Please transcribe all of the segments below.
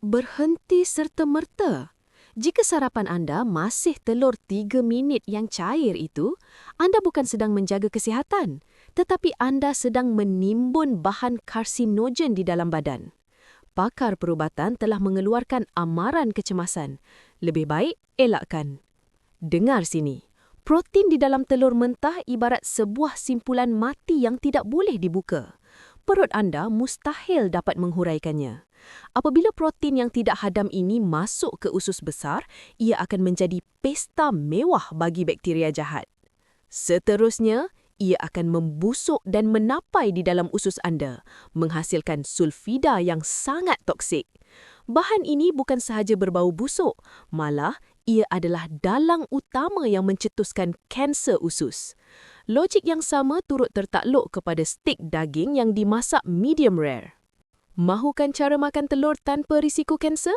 berhenti serta-merta. Jika sarapan anda masih telur 3 minit yang cair itu, anda bukan sedang menjaga kesihatan, tetapi anda sedang menimbun bahan karsinogen di dalam badan. Pakar perubatan telah mengeluarkan amaran kecemasan. Lebih baik elakkan. Dengar sini. Protein di dalam telur mentah ibarat sebuah simpulan mati yang tidak boleh dibuka. Perut anda mustahil dapat menghuraikannya. Apabila protein yang tidak hadam ini masuk ke usus besar, ia akan menjadi pesta mewah bagi bakteria jahat. Seterusnya, ia akan membusuk dan menapai di dalam usus anda, menghasilkan sulfida yang sangat toksik. Bahan ini bukan sahaja berbau busuk, malah ia adalah dalang utama yang mencetuskan kanser usus. Logik yang sama turut tertakluk kepada stik daging yang dimasak medium rare. Mahukan cara makan telur tanpa risiko kanser?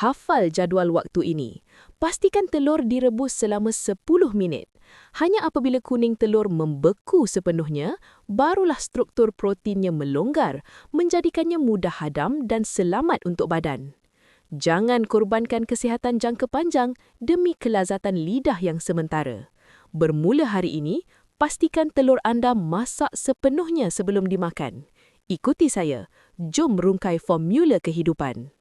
Hafal jadual waktu ini. Pastikan telur direbus selama 10 minit. Hanya apabila kuning telur membeku sepenuhnya, barulah struktur proteinnya melonggar, menjadikannya mudah hadam dan selamat untuk badan. Jangan korbankan kesihatan jangka panjang demi kelazatan lidah yang sementara. Bermula hari ini, pastikan telur anda masak sepenuhnya sebelum dimakan. Ikuti saya. Jom rungkai formula kehidupan.